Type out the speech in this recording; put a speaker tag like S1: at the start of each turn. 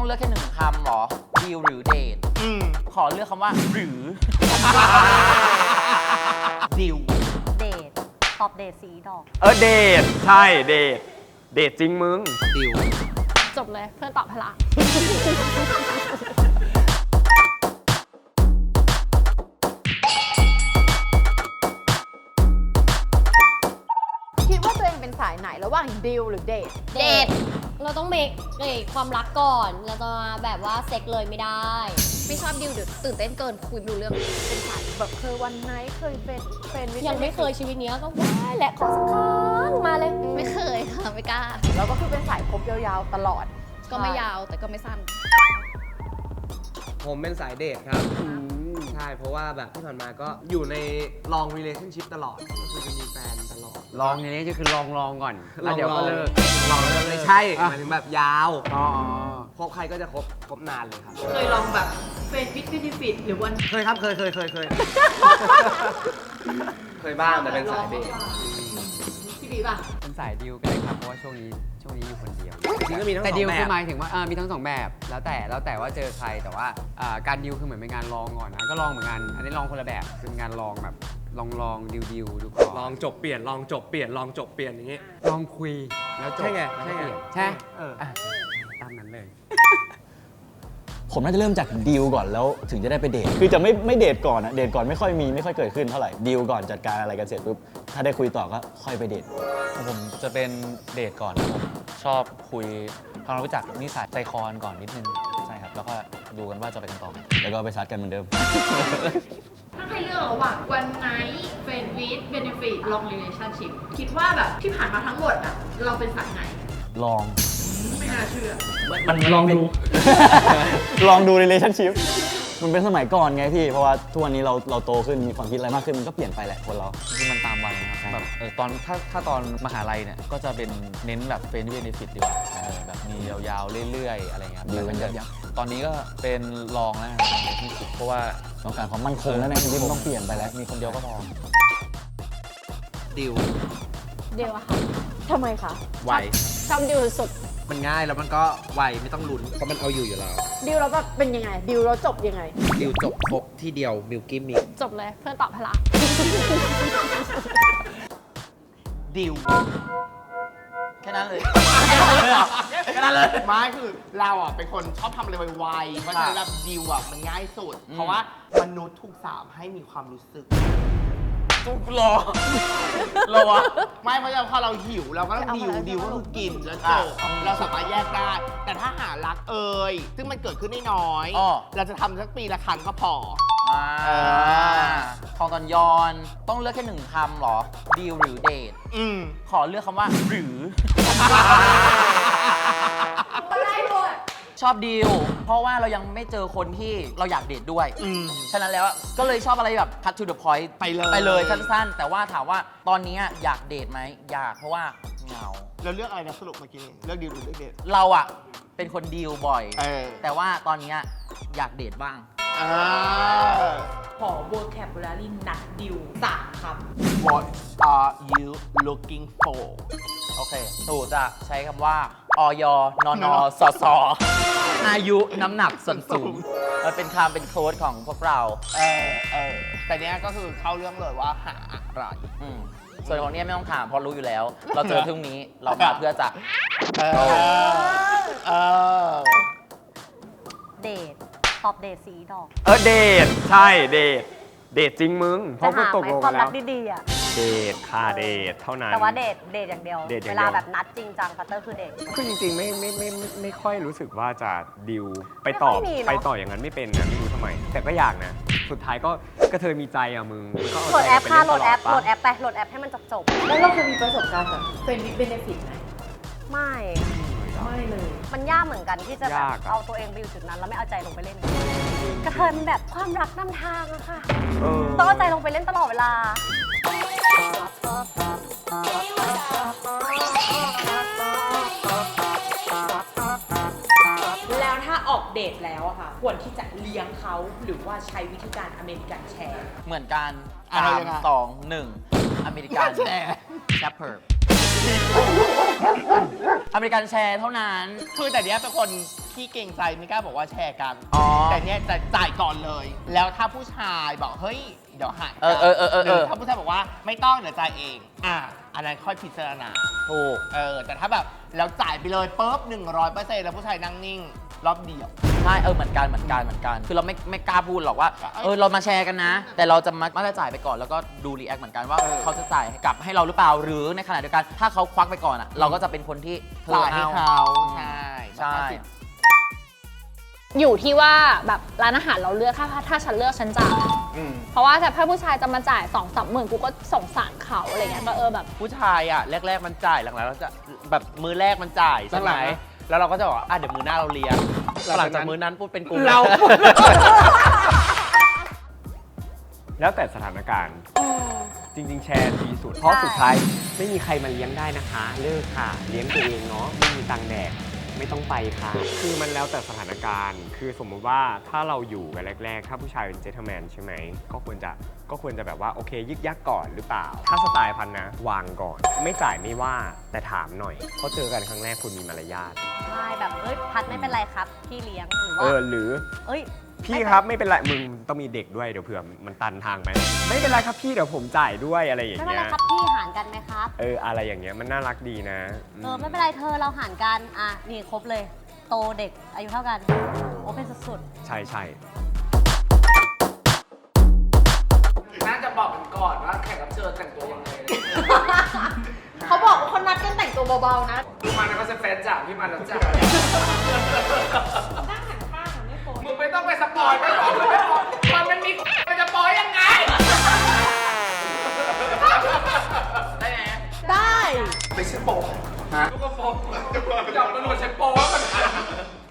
S1: ต้องเลือกแค่หนึ่งคำเหรอดีลหรือเดท
S2: อืม
S1: ขอเลือกคำว่า หรือ
S2: ดิว
S3: เดทตอบเดทสีดอก
S4: เออเดทใช่เดทเดทจริงมึง
S2: ดิว
S5: จบเลยเพื่อนตอบพละ
S6: คิดว่าตัวเองเป็นสายไหนระหว่างดิวหรือเดท
S3: เดท เราต้องเมคเอยความรักก่อน เราจะมาแบบว่าเซ็กเลยไม่ได้
S5: ไม่ชอบดิวเดี๋ยวตื่นเต้นเกินคุยไม่รู้เรื่อง
S6: เป็นสายแบบเคยวันไหนเคยเป็นเป็นวิ
S3: ยังไม่เคยชีวิตเนี้ยก็ว้ายแหละขอสักครั้งมาเลย
S5: ไม่เคยค่ะไม่กล้า
S6: เราก็คือเป็นสายคบยาวๆตลอด
S5: ก็ไม่ยาวแต่ก็ไม่สั้น
S2: ผมเป็นสายเดทครับ ใช่เพราะว่าแบบที่ผ่านมาก็อยู่ใน long relationship ตลอดก็คือจะมีแฟนตลอด
S4: ลองอย่างนี้ก็คือลองลองก่อนแล้วเดี๋ยวก็เลิก
S2: ลองเลิกเลยใช่หมายถึงแบบยาว
S4: อ๋อ
S2: คบใครก็จะคบคบนานเลยครับ
S7: เคยลองแบบเฟนฟิตฟิตฟิตหรือวัน
S2: เคยครับเคยเคยเคยเคย เคยบ้างแต่เป็นสายเดท
S7: พี่บี ป่ะ
S4: เป็นสายดิวก็ได้ครับเพราะว่าช่วงนี้ช่วงนี้อยู่คนเดียว
S2: จริงๆก็มีทั้งส
S4: แต่
S2: อ
S4: ดิว
S2: งแบ
S4: คือบหมายถึงว่าเออมีทั้งสองแบบ แล้วแต่แล้วแต่ว่าเจอใครแต่ว่าอ่าการดิวคือเหมือนเป็นการลองก่อนนะก็ลองเหมือนกันอันนี้ลองคนละแบบคือเป็นการลองแบบลองลองดิวดิวดูก่อน
S2: ลองจบเปลี่ยนลองจบเปลี่ยนลองจบเปลี่ยนอย่างงี้
S4: ลองคุยแล้วจบ
S2: ใช่ไง
S4: แล้ว
S2: ใช่
S4: ก็
S2: ไง
S4: เปลี่ยนใช่
S2: เออ
S4: อะตามนั้นเลย
S8: ผมน่าจะเริ่มจากดีลก่อนแล้วถึงจะได้ไปเดท คือจะไม่ไม่เดทก่อนอะเดทก่อนไม่ค่อยมีไม่ค่อยเกิดขึ้นเท่าไหร่ดีลก่อนจัดการอะไรกันเสร็จปุ๊บ ถ้าได้คุยต่อก็ค่อยไปเดท
S9: ผมจะเป็นเดทก่อนครับผมชอบคุยทำความรู้จักนิสัยใจคอกันก่อนนิดนึงใช่ครับแล้วก็ดูกันว่าจะไปกันต่อไหม
S8: แล้วก็ไปซัดกันเหมือนเดิม
S7: ถ้าให้เลือกระหว่างวันไนท์เฟนฟิตเบนฟิตลองเรลชั่นชิพคิดว่าแบบที่ผ่านมาทั้งหมดอะเราเป็นสายไหน
S8: ลอง
S7: ไม่น่าเชื่อ
S8: มันลองดู ลองดู relationship มันเป็นสมัยก่อนไงพี่ เพราะว่าทุกวันนี้เราเราโตขึ้นมีความคิดอะไรมากขึ้นมันก็เปลี่ยนไปแหละคนเรา
S9: ที่มันตามวัยนะครับ
S8: ใช่
S9: แบบเออตอนถ้าถ้าตอนมหาลัยเนี่ยก็จะเป็นเน้นแบบเฟรนด์เบนฟิตดีกว่าเออแบบมียาวๆเรื่อยๆ อะไรเงี้ยครับ
S8: ดี
S9: แต่
S8: เป็น
S9: เป็น
S8: ยับ
S9: ตอนนี้ก็เป็นรองแล้วในที่สุดเพราะว่า
S8: ต้องการความมั่นคงแล้วในชีวิตมันต้องเปลี่ยนไปแล้ว
S9: มีคนเดียวก็พอ
S2: ดิว
S5: เดียวอะค่ะ
S6: ทำไมคะ
S2: ไว
S5: ชอบดิวสุด
S2: มันง่ายแล้วมันก็ไวไม่ต้องลุ้น เพราะมันเอาอยู่อยู่แล้ว
S6: ดิวเราแบบเป็นยังไง ดิวเราจบยังไง
S2: ดิวจบครบที่เดียวมิลกี้มิก
S5: จบเลยเพื่อนตอบพละ
S1: ดิวแค่นั้นเลย
S2: แค่นั้นเลย ไม่คือเราอะเป็นคนชอบทำอะไรไวๆเพราะฉะนั้นแบบดิวอะมันง่ายสุด
S1: อืม
S2: เพราะว่ามนุษย์ถูกสามให้มีความรู้สึก
S1: กูรอ รอวะ
S2: ไม่เพราะฉะนั้นพอเราหิวเราก็ต้อง
S6: เอา
S2: ดิว
S6: มาแล้ว
S2: ดิวก็คือกินแล้วจ
S1: อะ
S2: บเราสามารถแยกได้ แต่ถ้าหารักเอ่ยซึ่งมันเกิดขึ้นได้น้อย
S1: อ้อ
S2: เราจะทำสักปีละครั้งก็พอ
S1: อ่า
S2: เออ
S1: ของตอนยอนต้องเลือกแค่หนึ่งคำเหรอดีลหรือเดท
S2: อืม
S1: ขอเลือกคำว่าหรือ ชอบดีลเพราะว่าเรายังไม่เจอคนที่เราอยากเดทด้วย
S2: อืม
S1: ฉะนั้นแล้วก็เลยชอบอะไรแบบ cut to the point
S2: ไปเลย
S1: ไปเลยสั้นๆ แต่ว่าถามว่าตอนนี้อยากเดทไหมอยากเพราะว่าเหงา
S2: เราเลือกอะไรนะสรุปเมื่อกี้เลือกดิวหรือเลือกเดท
S1: เราอะเป็นคนดีลบ่อย
S2: เออ
S1: แต่ว่าตอนนี้อยากเดทบ้าง
S2: อ่า
S7: ขอ vocabulary นักดิวสามค
S2: What are you looking for
S1: โอเคถูกจะใช้คำว่า ออยนอน
S2: น
S1: อ
S2: อ
S1: สสอายุน้ำหนักส่วนสูงมันเป็นคำเป็นโค้ดของพวกเรา
S2: เออเออแต่เนี้ยก็คือเข้าเรื่องเลยว่าหาอะไร
S1: อืมส่วนของเนี้ยไม่ต้องถามเพราะรู้อยู่แล้ว เราเจอพรุ่งนี้เรามาเพื่อจะ
S2: เออเออ
S3: เดทตอบเดทสีดอก
S4: เออเดทใช่เดทเดทจริงมึง เพราะคุณ
S3: หา
S4: ตก
S3: ไหม
S4: ลง
S3: ควา
S4: กั
S3: ม
S4: นแล้
S3: รั
S4: ว
S3: กดีๆอะ
S4: เดทค่ะเดทเท่านั้น
S3: แต่ว่าเดทเดทอย่างเดียว
S4: เดทอย่าง
S3: เว
S4: เดียว
S3: ลาแบบนัดจริงจังพัตเตอร์คือเดท
S4: คือจริงๆไม่ไม่ไม่ไม่ไม่ค่อยรู้สึกว่าจะดิวไปต่อ
S3: ไม่ค่อยมีเนอะ
S4: ไปต่ออย่างนั้นไม่เป็นนะไม่รู้ทำไม แต่ก็อยากนะ สุดท้ายก็กระเทยมีใจอะมึงมันก็เา
S3: โหลด
S4: ใจ
S3: แอป
S4: ไป
S3: ค่ะ
S4: เล่น
S3: โหลดแอป
S4: ต
S3: โหล
S4: ปะ
S3: ดแอปไปโหลดแอปให้มันจบจบำ
S7: แล้วเราเคยมีประสบการณ์แบบเฟนฟิตเบนฟิตไหม
S3: ๆไม่
S7: ไม่เลย
S3: มันยากเหมือนกันที่จะแบบ
S4: ยากอะ
S3: เอาตัวเองไปอยู่จุดนั้น แล้วไม่เอาใจลงไปเล่น กระเทยมันแบบความรักนำทางอะค่ะ
S4: เออ
S3: ต้องเอาใจลงไปเล่นตลอดเวลา
S7: แล้วถ้าออกเดทแล้วอะค่ะ ควรที่จะเลี้ยงเขาหรือว่าใช้วิธีการอเมริกันแชร์
S1: เหมือนกัน
S2: อะไร
S1: สาม
S2: ยังไง
S1: สองหนึ่งอเมริกัน
S2: แชร์
S1: แชปเปิร์อเมริกันแชร์เท่านั้น
S2: คือแต่เนี้ยเป็นคน
S10: ขี้เก่งใจไม่กล้าบอกว่าแชร์กัน
S1: อ๋อ
S10: แต่เนี่ยจะจ่ายก่อนเลย แล้วถ้าผู้ชายบอกเฮ้ย เดี๋ยวหาย
S1: เออเออเออเออ
S10: หรือถ้าผู้ชายบอกว่าไม่ต้องเดี๋ยวจ่ายเอง อะอันนั้นค่อยพิจารณา
S1: ถูก
S10: เออ แต่ถ้าแบบเราจ่ายไปเลยปุ๊บหนึ่งร้อยเปอร์เซ็นต์แล้วผู้ชายนั่งนิ่ง รอบเดียว
S1: ใช่เออเหมือนกันเหมือนกันเหมือนกัน คือเราไม่ไม่กล้าพูดหรอกว่าเออเรามาแชร์กันนะ แต่เราจะมามาจะจ่ายไปก่อนแล้วก็ดูรีแอคเหมือนกันว่า
S10: เออ
S1: เขาจะจ่ายกลับให้เราหรือเปล่าหรือในขณะเดียวกัน ถ้าเขาควักไปก่อนอะเราก็จะเป็นคนที่เธอ
S10: จ่ายให้
S1: เอา
S10: เขา ใช่
S1: ใช่
S5: อยู่ที่ว่าแบบร้านอาหารเราเลือกถ้าถ้าฉันเลือกฉันจ่าย
S10: อืม
S5: เพราะว่าแต่ถ้าผู้ชายจะมาจ่ายสองสามหมื่นกูก็สงสารเขาอะไรเงี้ยก็เออแบบ
S10: ผู้ชายอะแรก ๆ มันจ่ายหลังๆเราจะแบบมือแรกมันจ่ายใช่ไหม
S2: หลังๆนะ
S10: แล้วเราก็จะบอกว่าอะเดี๋ยวมือหน้าเราเลี้ยง
S2: หลังจากนั้น
S10: หลังจากมือนั้นปุ๊บเป็นกู
S2: เรา
S11: แล้วแต่สถานการณ์ จริง ๆ แชร์ดีสุด เพราะสุดท้ายไม่มีใครมาเลี้ยงได้นะคะ เลิกค่ะ เลี้ยงตัวเองเนาะไม่มีตังค์แดก ไม่ต้องไปค่ะ คือมันแล้วแต่สถานการณ์ คือสมมุติว่าถ้าเราอยู่กันแรก ๆ ถ้าผู้ชายเป็นเจน t l e m แมนใช่ไหม ก็ควรจะก็ควรจะแบบว่าโอเคยึกยักก่อนหรือเปล่า ถ้าสไตล์พันนะ วางก่อน ไม่จ่ายไม่ว่าแต่ถามหน่อยเพราะเจอกันครั้งแรกคุณมีมารยาท
S3: ใช่แบบเอ้ยพัดไม่เป็นไรครับพี่เลี้ยงหรือ
S11: เอ
S3: ว่า
S11: อหรือ
S3: เอ้ย
S11: พี่ครับไม่เป็นไรมึงต้องมีเด็กด้วยเดี๋ยวเผื่อมันตันทางไปไม่เป็นไรครับพี่เดี๋ยวผมจ่ายด้วยอะไรอย่าง
S3: ไม่เป็น
S11: เงี้
S3: ไร
S11: ย
S3: ครับพี่หารกันไหมครับ
S11: เอออะไรอย่างเงี้ยมันน่ารักดีนะ
S3: เออไม่เป็นไรเธอเราหารกัน อะ นี่ครบเลย โตเด็กอายุเท่ากัน โอเป็นสุด
S11: ใช่ใช่
S2: น่าจะบอกกันก่อนว่าแขกรับเชิญแต่งตัวยังไง
S7: เขาบอกว่าเขานัดกันแต่งตัวเบาๆนะ
S2: พี่มันก็จะแฟนจ่าพี่มันแล้วจ่า